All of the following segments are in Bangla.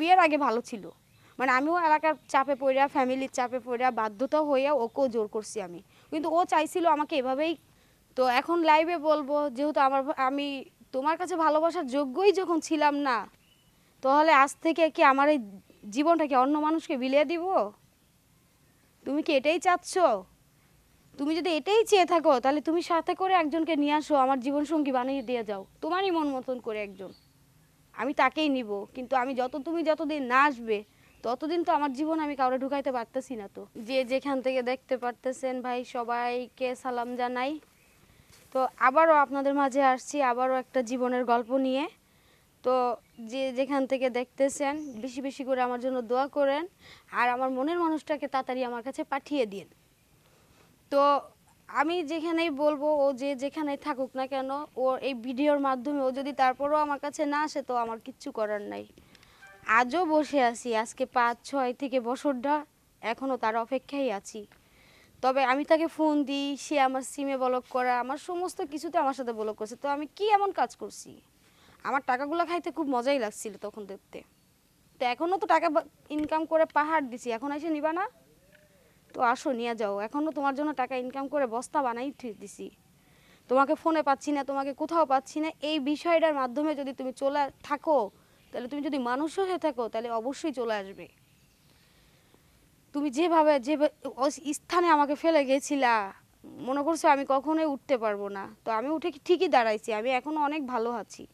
বিয়ের আগে ভালো ছিল। মানে আমিও এলাকার চাপে পড়িয়া ফ্যামিলির চাপে পড়িয়া বাধ্যতা হইয়া ওকেও জোর করছি আমি। কিন্তু ও চাইছিল আমাকে এভাবেই, তো এখন লাইভে বলব, যেহেতু আমার আমি তোমার কাছে ভালোবাসার যোগ্যই যখন ছিলাম না, তাহলে আজ থেকে কি আমার এই জীবনটাকে অন্য মানুষকে বিলিয়ে দিব? তুমি কি এটাই চাচ্ছ? তুমি যদি এটাই চেয়ে থাকো, তাহলে তুমি সাথে করে একজনকে নিয়ে আসো, আমার জীবন সঙ্গী বানিয়ে দিয়ে যাও। তোমারই মন মতন করে একজন। আমি তাকেই নিব, কিন্তু আমি যত, তুমি যতদিন না আসবে, ততদিন তো আমার জীবন আমি কাউরে ঢুকাইতে পারতেছি না তো। যে যেখান থেকে দেখতে পারতেছেন ভাই, সবাইকে সালাম জানাই। তো আবারও আপনাদের মাঝে আসছি, আবারও একটা জীবনের গল্প নিয়ে। তো যে যেখান থেকে দেখতেছেন, বেশি বেশি করে আমার জন্য দোয়া করেন, আর আমার মনের মানুষটাকে তাড়াতাড়ি আমার কাছে পাঠিয়ে দিন। তো আমি যেখানেই বলব ও যে যেখানেই থাকুক না কেন, ও এই ভিডিওর মাধ্যমে ও যদি তারপরও আমার কাছে না আসে তো আমার কিচ্ছু করার নাই। আজও বসে আছি, আজকে পাঁচ, ছয় থেকে বছরটা এখনও তার অপেক্ষায় আছি। তবে আমি তাকে ফোন দিই, সে আমার সিমে ব্লক করা, আমার সমস্ত কিছুতে আমার সাথে ব্লক করছে। তো আমি কি এমন কাজ করছি? আমার টাকাগুলো খাইতে খুব মজাই লাগছিল তখন দেখতে। তো এখনও তো টাকা ইনকাম করে পাহাড় দিছি, এখন এসে নিবা না? তো আসো, নিয়ে যাও। এখনও তোমার জন্য টাকা ইনকাম করে বস্তা বানাই দিছি। তোমাকে ফোনে পাচ্ছি না, তোমাকে কোথাও পাচ্ছি না। এই বিষয়টার মাধ্যমে যদি তুমি চলে থাকো, তাহলে তুমি যদি মানুষ হয়ে থাকো, তাহলে অবশ্যই চলে আসবে। তুমি যেভাবে যে স্থানে আমাকে ফেলে গেছিলা, মনে করছ আমি কখনোই উঠতে পারব না। তো আমি উঠে ঠিকই দাঁড়াইছি, আমি এখনও অনেক ভালো আছি।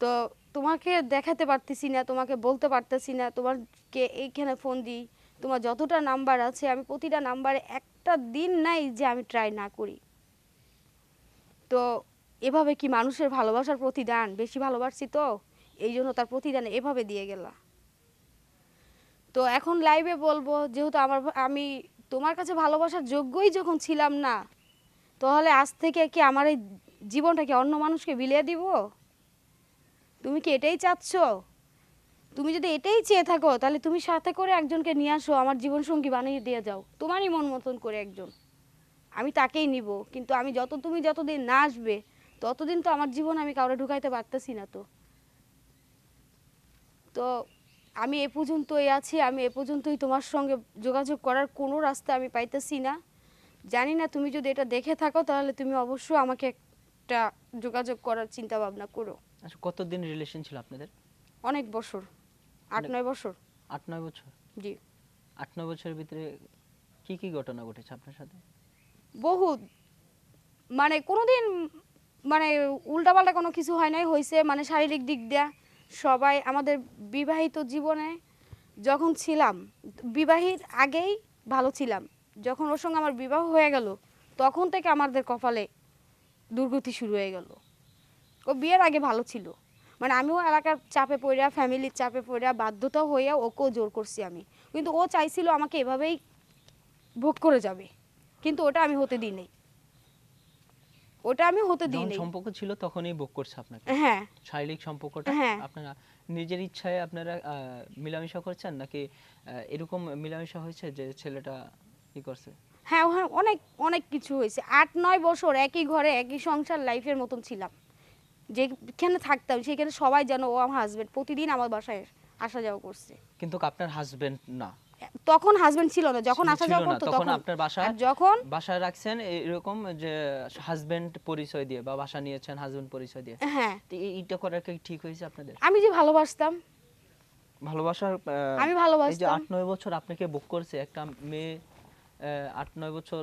তো তোমাকে দেখাতে পারতেছি না, তোমাকে বলতে পারতেছি না, তোমাকে এইখানে ফোন দিই। তোমার যতটা নাম্বার আছে, আমি প্রতিটা নাম্বারে একটা দিন নাই যে আমি ট্রাই না করি। তো এভাবে কি মানুষের ভালোবাসার প্রতিদান? বেশি ভালোবাসছি তো? এই জন্য তার প্রতিদান এভাবে দিয়ে গেলা। তো এখন লাইভে বলব, যেহেতু আমার আমি তোমার কাছে ভালোবাসার যোগ্যই যখন ছিলাম না, তাহলে আজ থেকে কি আমার এই জীবনটাকে অন্য মানুষকে বিলিয়ে দিব? তুমি কি এটাই চাচ্ছ? তুমি যদি এটাই চেয়ে থাকো তাহলে তুমি সাথে করে একজনকে নিয়ে আসো আমার জীবন সঙ্গী বানিয়ে দিয়ে যাও। তোমারই মন মতন করে একজন। আমি তাকেই নিব কিন্তু আমি যত তুমি যতদিন না আসবে ততদিন তো আমার জীবন আমি কাউরে ঢুকাইতে পারতেছি না তো। তো আমি এ পর্যন্তই আছি আমি এ পর্যন্তই তোমার সঙ্গে যোগাযোগ করার কোনো রাস্তা আমি পাইতেছি না। জানি না তুমি যদি এটা দেখে থাকো তাহলে তুমি অবশ্যই আমাকে একটা যোগাযোগ করার চিন্তা ভাবনা করো। আচ্ছা কতদিন রিলেশন ছিল আপনাদের? অনেক বছর। আট মানে- নয় বছর। আট নয় বছর? জি। আট নয় বছরের ভিতরে কি কি ঘটনা ঘটেছে আপনার সাথে? বহুত মানে কোনোদিন মানে উল্টাপাল্টা কোনো কিছু হয় নাই হয়েছে মানে শারীরিক দিক দিয়া। সবাই আমাদের বিবাহিত জীবনে যখন ছিলাম বিবাহিত আগেই ভালো ছিলাম। যখন ওর সঙ্গে আমার বিবাহ হয়ে গেল তখন থেকে আমাদের কপালে দুর্গতি শুরু হয়ে গেল। ও বিয়ের আগে ভালো ছিল। মানে আমিও এলাকার চাপে পড়িয়া ফ্যামিলির চাপে পড়িয়া বাধ্যতা হইয়া ওকেও জোর করছি আমি। কিন্তু ও চাইছিল আমাকে এভাবেই ভোগ করে যাবে। কিন্তু ওটা আমি হতে দিই নাই ওটা আমি হতে দিই নাই সম্পর্ক ছিল তখনই বুক করছে আপনাকে? হ্যাঁ। শারীরিক সম্পর্কটা হ্যাঁ। আপনারা নিজের ইচ্ছায় আপনারা মিলামিশা করছেন? নাকি এরকম মিলামিশা হয়েছে যে ছেলেটা কি করছে? হ্যাঁ হ্যাঁ অনেক অনেক কিছু হয়েছে। আট নয় বছর একই ঘরে একই সংসার লাইফের মতন ছিলাম। যেখানে থাকতাম সেখানে সবাই যেন ও আমার হাজবেন্ড প্রতিদিন আমার বাসায় আসা যাওয়া করছে। কিন্তু আপনার হাজবেন্ড না। তখন হাজবেন্ড ছিল না যখন আসা যাওয়া করতো তখন আপনার আর যখন বাসায় রাখছেন এরকম যে হাজবেন্ড পরিচয় দিয়ে বা বাসা নিয়েছেন হাজবেন্ড পরিচয় দিয়ে। হ্যাঁ। এইটা করার কি ঠিক হয়েছে আপনাদের? আমি যে ভালোবাসতাম। ভালোবাসার আমি এই যে ভালোবাসতাম আট নয় বছর আপনাকে বুক করছে একটা মেয়ে আহ, আট নয় বছর